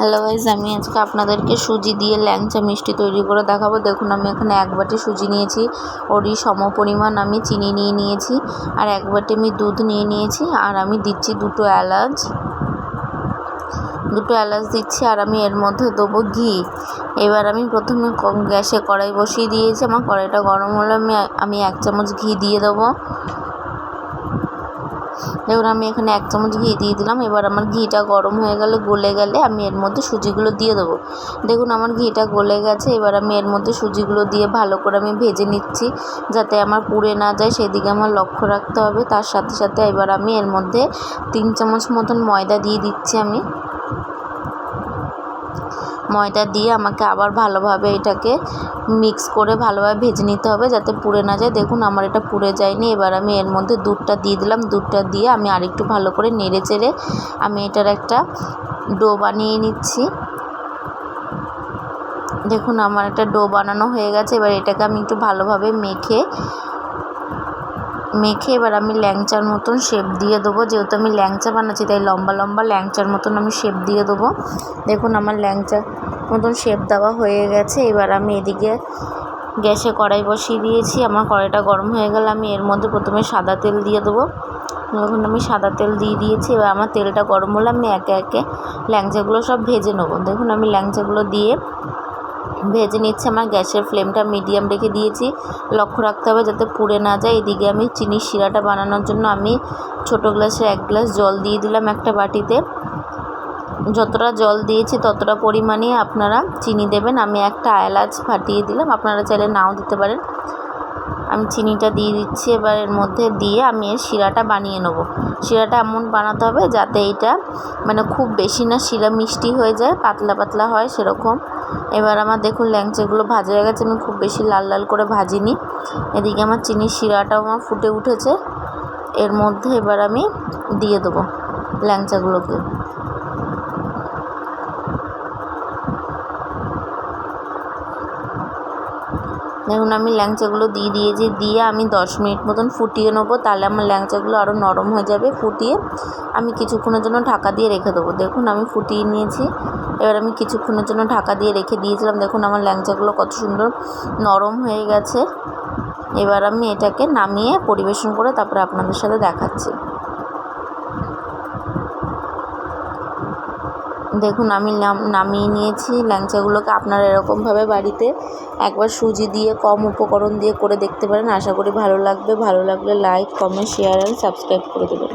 Hello guys আমি আজকে আপনাদেরকে সুজি দিয়ে ল্যাংচা মিষ্টি তৈরি করে দেখাবো। দেখুন, আমি এখানে এক বাটি সুজি নিয়েছি। ওরই সম পরিমাণ আমি চিনি নিয়ে নিয়েছি আর এক বাটি আমি দুধ নিয়ে নিয়েছি আর আমি দিচ্ছি দুটো এলাচ। দুটো এলাচ দিচ্ছি আর আমি এর মধ্যে দেবো ঘি। এবার আমি প্রথমে গ্যাসে কড়াই বসিয়ে দিয়েছি। আমার কড়াইটা গরম হলে আমি আমি এক চামচ ঘি দিয়ে দেবো। দেখুন আমি এখানে এক চামচ ঘি দিয়ে দিলাম। এবার আমার ঘিটা গরম হয়ে গেলে, গলে গেলে আমি এর মধ্যে সুজিগুলো দিয়ে দেবো। দেখুন, আমার ঘিটা গলে গেছে। এবার আমি এর মধ্যে সুজিগুলো দিয়ে ভালো করে আমি ভেজে নিচ্ছি, যাতে আমার পুড়ে না যায়। সেদিকে আমার লক্ষ্য রাখতে হবে। তার সাথে সাথে এবার আমি এর মধ্যে তিন চামচ মতন ময়দা দিয়ে দিচ্ছি আমি। ময়দা দিয়ে আমাকে আবার ভালোভাবে এটাকে মিক্স করে ভালোভাবে ভেজে নিতে হবে যাতে পুড়ে না যায়। দেখুন, আমার এটা পুড়ে যায়নি। এবার আমি এর মধ্যে দুধটা দিয়ে দিলাম। দুধটা দিয়ে আমি আরেকটু ভালো করে নেড়ে চেড়ে আমি এটার একটা ডো বানিয়ে নিচ্ছি। দেখুন, আমার একটা ডো বানানো হয়ে গেছে। এবার এটাকে আমি একটু ভালোভাবে মেখে মেখে এবার আমি ল্যাংচার মতন শেপ দিয়ে দেবো। যেহেতু আমি ল্যাংচা বানাচ্ছি, তাই লম্বা লম্বা ল্যাংচার মতন আমি শেপ দিয়ে দেবো। দেখুন, আমার ল্যাংচা মতন শেপ দেওয়া হয়ে গেছে। এবার আমি এদিকে গ্যাসে কড়াই বসিয়ে দিয়েছি। আমার কড়াইটা গরম হয়ে গেলে আমি এর মধ্যে প্রথমে সাদা তেল দিয়ে দেবো। দেখুন, আমি সাদা তেল দিয়ে দিয়েছি। এবার আমার তেলটা গরম হলে আমি একে একে ল্যাংচাগুলো সব ভেজে নেব। দেখুন, আমি ল্যাংচাগুলো দিয়ে ভেজে নিচ্ছে আমার গ্যাসের ফ্লেমটা মিডিয়াম রেখে দিয়েছি। লক্ষ্য রাখতে হবে যাতে পুড়ে না যায়। এদিকে আমি চিনির শিরাটা বানানোর জন্য আমি ছোটো গ্লাসে এক গ্লাস জল দিয়ে দিলাম একটা বাটিতে। যতটা জল দিয়েছি ততটা পরিমাণে আপনারা চিনি দেবেন। আমি একটা এলাচ ফাটিয়ে দিলাম। আপনারা চাইলে নাও দিতে পারেন। আমি চিনিটা দিয়ে দিচ্ছি, এবার এর মধ্যে দিয়ে আমি এর শিরাটা বানিয়ে নেব। শিরাটা এমন বানাতে হবে যাতে এটা মানে খুব বেশি না শিরা মিষ্টি হয়ে যায়, পাতলা পাতলা হয় সেরকম। এবার আমার দেখুন ল্যাংচাগুলো ভাজা হয়ে গেছে, আমি খুব বেশি লাল লাল করে ভাজিনি। এদিকে আমার চিনির শিরাটাও আমার ফুটে উঠেছে। এর মধ্যে এবার আমি দিয়ে দেবো ল্যাংচাগুলোকে। দেখুন আমি ল্যাংচাগুলো দিয়ে দিয়েছি, দিয়ে আমি দশ মিনিট মতন ফুটিয়ে নেব, তাহলে আমার ল্যাংচাগুলো আরও নরম হয়ে যাবে, ফুটিয়ে আমি কিছুক্ষণের জন্য ঢাকা দিয়ে রেখে দেবো। দেখুন আমি ফুটিয়ে নিয়েছি, এবার আমি কিছুক্ষণের জন্য ঢাকা দিয়ে রেখে দিয়েছিলাম, দেখুন আমার ল্যাংচাগুলো কত সুন্দর নরম হয়ে গেছে। এবার আমি এটাকে নামিয়ে পরিবেশন করে তারপরে আপনাদের সাথে দেখাচ্ছি। দেখুন, আমি নামিয়ে নিয়েছি। ল্যাংচাগুলোকে আপনারা এরকমভাবে বাড়িতে একবার সুজি দিয়ে, কম উপকরণ দিয়ে করে দেখতে পারেন। আশা করি ভালো লাগবে। ভালো লাগলে like comment share and subscribe করে দেবেন।